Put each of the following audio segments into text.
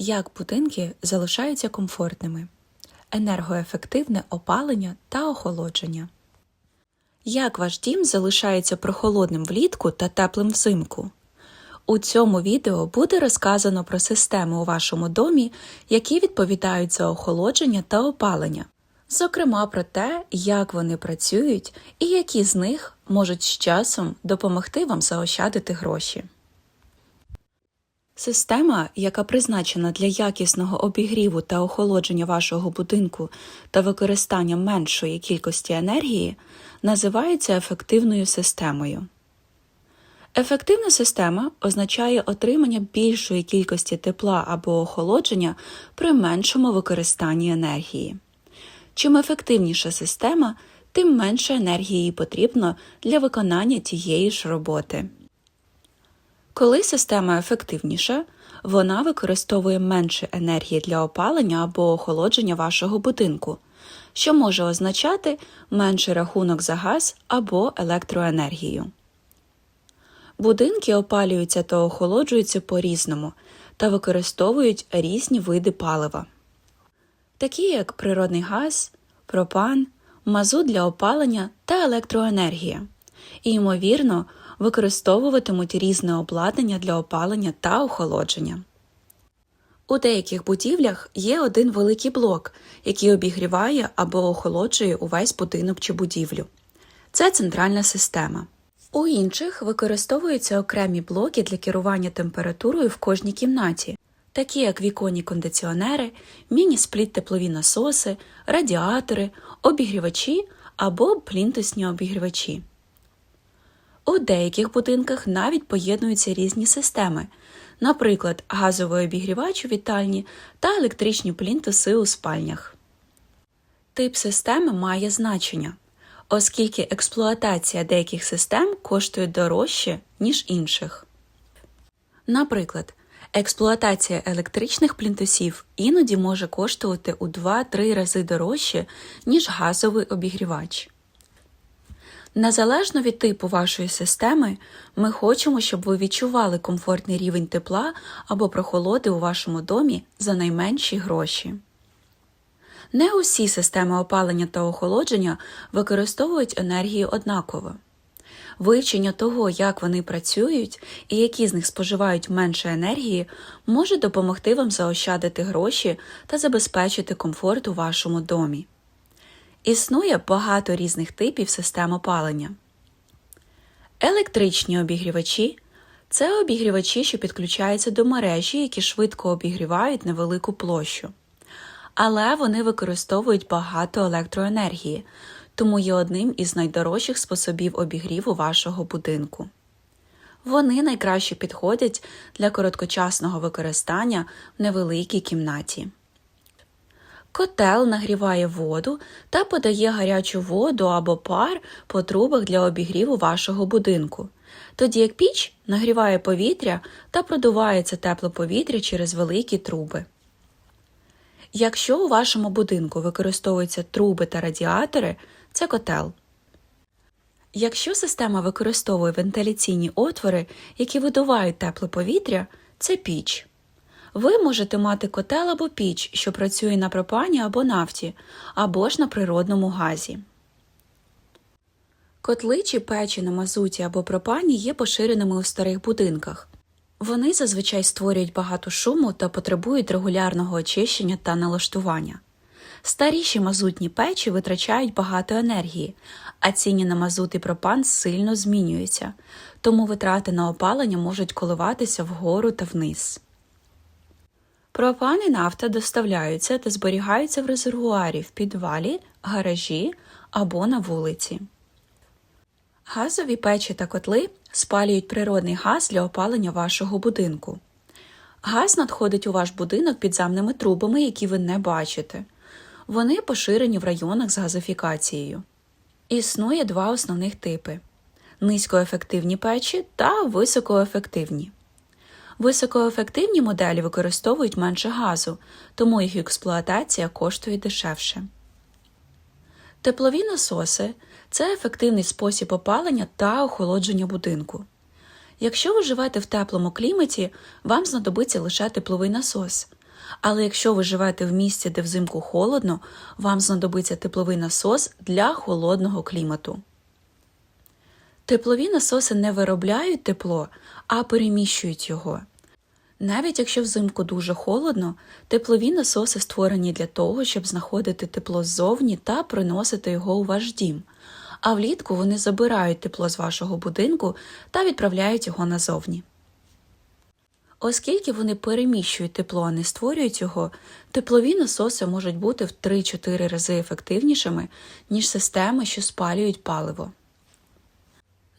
Як будинки залишаються комфортними, енергоефективне опалення та охолодження. Як ваш дім залишається прохолодним влітку та теплим взимку? У цьому відео буде розказано про системи у вашому домі, які відповідають за охолодження та опалення, зокрема про те, як вони працюють і які з них можуть з часом допомогти вам заощадити гроші. Система, яка призначена для якісного обігріву та охолодження вашого будинку та використання меншої кількості енергії, називається ефективною системою. Ефективна система означає отримання більшої кількості тепла або охолодження при меншому використанні енергії. Чим ефективніша система, тим менше енергії потрібно для виконання тієї ж роботи. Коли система ефективніша, вона використовує менше енергії для опалення або охолодження вашого будинку, що може означати менший рахунок за газ або електроенергію. Будинки опалюються та охолоджуються по-різному та використовують різні види палива, такі як природний газ, пропан, мазут для опалення та електроенергія, і, ймовірно, використовуватимуть різне обладнання для опалення та охолодження. У деяких будівлях є один великий блок, який обігріває або охолоджує увесь будинок чи будівлю. Це центральна система. У інших використовуються окремі блоки для керування температурою в кожній кімнаті, такі як віконні кондиціонери, міні-спліт теплові насоси, радіатори, обігрівачі або плінтусні обігрівачі. У деяких будинках навіть поєднуються різні системи, наприклад, газовий обігрівач у вітальні та електричні плінтуси у спальнях. Тип системи має значення, оскільки експлуатація деяких систем коштує дорожче, ніж інших. Наприклад, експлуатація електричних плінтусів іноді може коштувати у 2-3 рази дорожче, ніж газовий обігрівач. Незалежно від типу вашої системи, ми хочемо, щоб ви відчували комфортний рівень тепла або прохолоди у вашому домі за найменші гроші. Не усі системи опалення та охолодження використовують енергію однаково. Вивчення того, як вони працюють і які з них споживають менше енергії, може допомогти вам заощадити гроші та забезпечити комфорт у вашому домі. Існує багато різних типів систем опалення. Електричні обігрівачі це обігрівачі, що підключаються до мережі, які швидко обігрівають невелику площу. Але вони використовують багато електроенергії, тому є одним із найдорожчих способів обігріву вашого будинку. Вони найкраще підходять для короткочасного використання в невеликій кімнаті. Котел нагріває воду та подає гарячу воду або пар по трубах для обігріву вашого будинку, тоді як піч нагріває повітря та продуває це тепле повітря через великі труби. Якщо у вашому будинку використовуються труби та радіатори, це котел. Якщо система використовує вентиляційні отвори, які видувають тепле повітря, це піч. Ви можете мати котел або піч, що працює на пропані або нафті, або ж на природному газі. Котли чи печі на мазуті або пропані є поширеними у старих будинках. Вони зазвичай створюють багато шуму та потребують регулярного очищення та налаштування. Старіші мазутні печі витрачають багато енергії, а ціні на мазут і пропан сильно змінюються, тому витрати на опалення можуть коливатися вгору та вниз. Пропан і нафта доставляються та зберігаються в резервуарі в підвалі, гаражі або на вулиці. Газові печі та котли спалюють природний газ для опалення вашого будинку. Газ надходить у ваш будинок підземними трубами, які ви не бачите. Вони поширені в районах з газифікацією. Існує два основних типи низькоефективні печі та високоефективні. Високоефективні моделі використовують менше газу, тому їх експлуатація коштує дешевше. Теплові насоси це ефективний спосіб опалення та охолодження будинку. Якщо ви живете в теплому кліматі, вам знадобиться лише тепловий насос, Але якщо ви живете в місці, де взимку холодно, вам знадобиться тепловий насос для холодного клімату. Теплові насоси не виробляють тепло, а переміщують його. Навіть якщо взимку дуже холодно, теплові насоси створені для того, щоб знаходити тепло ззовні та приносити його у ваш дім. А влітку вони забирають тепло з вашого будинку та відправляють його назовні. Оскільки вони переміщують тепло, а не створюють його, теплові насоси можуть бути в 3-4 рази ефективнішими, ніж системи, що спалюють паливо.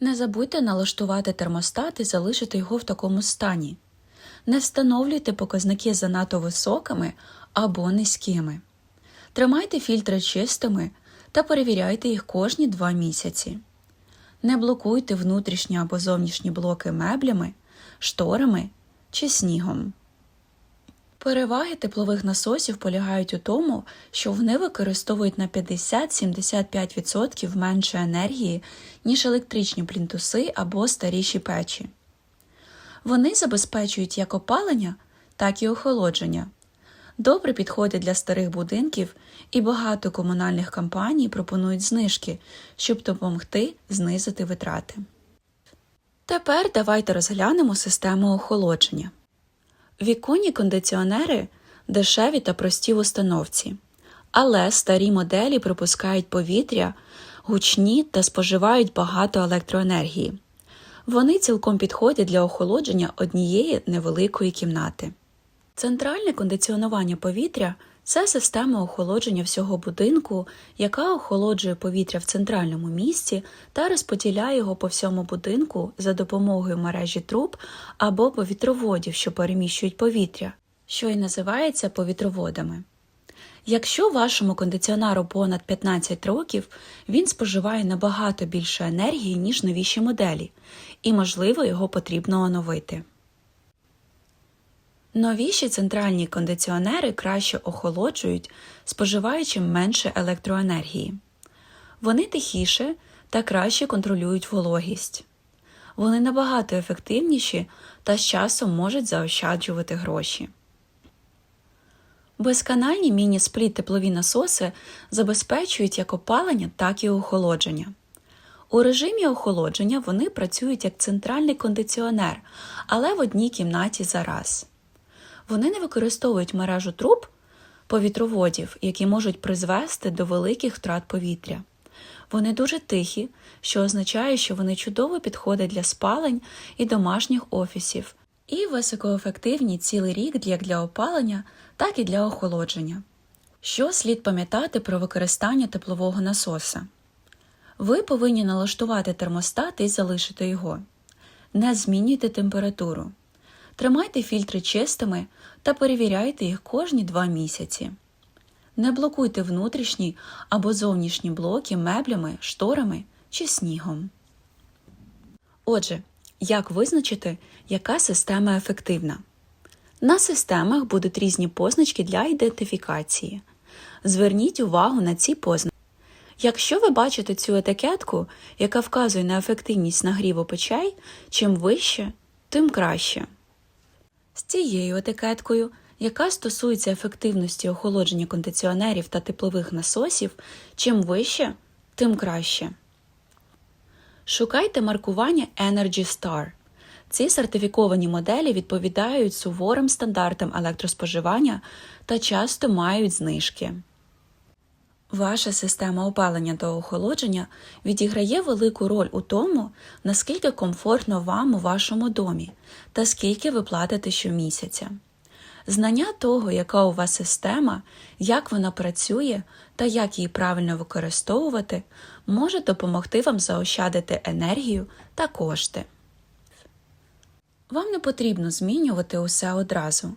Не забудьте налаштувати термостат і залишити його в такому стані. Не встановлюйте показники занадто високими або низькими. Тримайте фільтри чистими та перевіряйте їх кожні 2 місяці. Не блокуйте внутрішні або зовнішні блоки меблями, шторами чи снігом. Переваги теплових насосів полягають у тому, що вони використовують на 50-75% менше енергії, ніж електричні плінтуси або старіші печі. Вони забезпечують як опалення, так і охолодження. Добре підходять для старих будинків, і багато комунальних компаній пропонують знижки, щоб допомогти знизити витрати. Тепер давайте розглянемо систему охолодження. Віконні кондиціонери дешеві та прості в установці, але старі моделі пропускають повітря, гучні та споживають багато електроенергії. Вони цілком підходять для охолодження однієї невеликої кімнати. Центральне кондиціонування повітря це система охолодження всього будинку, яка охолоджує повітря в центральному місці та розподіляє його по всьому будинку за допомогою мережі труб або повітроводів, що переміщують повітря, що і називається повітроводами. Якщо вашому кондиціонеру понад 15 років, він споживає набагато більше енергії, ніж новіші моделі, і, можливо, його потрібно оновити. Новіші центральні кондиціонери краще охолоджують, споживаючи менше електроенергії. Вони тихіше та краще контролюють вологість. Вони набагато ефективніші та з часом можуть заощаджувати гроші. Безканальні міні-спліт теплові насоси забезпечують як опалення, так і охолодження. У режимі охолодження вони працюють як центральний кондиціонер, але в одній кімнаті за раз. Вони не використовують мережу труб повітроводів, які можуть призвести до великих втрат повітря. Вони дуже тихі, що означає, що вони чудово підходять для спалень і домашніх офісів, і високоефективні цілий рік як для опалення, так і для охолодження. Що слід пам'ятати про використання теплового насоса? Ви повинні налаштувати термостат і залишити його. Не змінюйте температуру. Тримайте фільтри чистими та перевіряйте їх кожні 2 місяці. Не блокуйте внутрішні або зовнішні блоки меблями, шторами чи снігом. Отже, як визначити, яка система ефективна? На системах будуть різні позначки для ідентифікації. Зверніть увагу на ці позначки. Якщо ви бачите цю етикетку, яка вказує на ефективність нагріву печей, чим вище, тим краще. З цією етикеткою, яка стосується ефективності охолодження кондиціонерів та теплових насосів, чим вище, тим краще. Шукайте маркування Energy Star. Ці сертифіковані моделі відповідають суворим стандартам електроспоживання та часто мають знижки. Ваша система опалення та охолодження відіграє велику роль у тому, наскільки комфортно вам у вашому домі та скільки ви платите щомісяця. Знання того, яка у вас система, як вона працює та як її правильно використовувати, може допомогти вам заощадити енергію та кошти. Вам не потрібно змінювати усе одразу.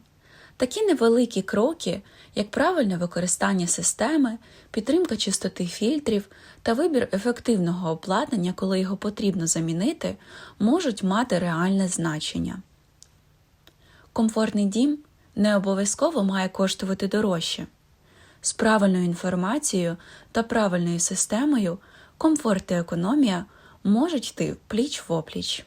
Такі невеликі кроки, як правильне використання системи, підтримка чистоти фільтрів та вибір ефективного обладнання, коли його потрібно замінити, можуть мати реальне значення. Комфортний дім не обов'язково має коштувати дорожче. З правильною інформацією та правильною системою комфорт та економія можуть йти пліч в опліч.